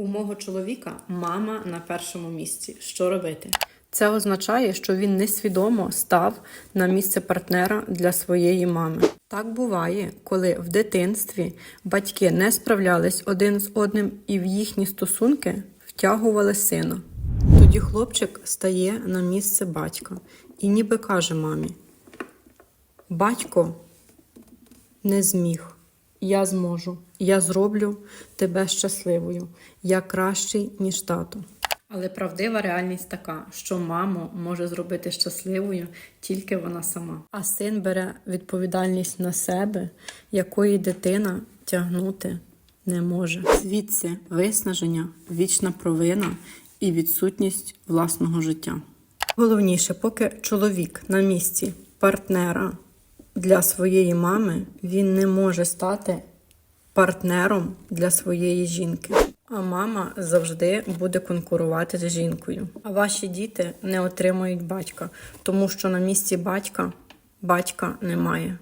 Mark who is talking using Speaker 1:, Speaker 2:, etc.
Speaker 1: У мого чоловіка мама на першому місці. Що робити? Це означає, що він несвідомо став на місце партнера для своєї мами. Так буває, коли в дитинстві батьки не справлялись один з одним і в їхні стосунки втягували сина. Тоді хлопчик стає на місце батька і ніби каже мамі: Батько не зміг. Я зможу. Я зроблю тебе щасливою. Я кращий, ніж тато. Але правдива реальність така, що маму може зробити щасливою тільки вона сама. А син бере відповідальність на себе, якої дитина тягнути не може. Звідси виснаження, вічна провина і відсутність власного життя. Головніше, поки чоловік на місці партнера для своєї мами, він не може стати партнером для своєї жінки. А мама завжди буде конкурувати з жінкою. А ваші діти не отримують батька, тому що на місці батька батька немає.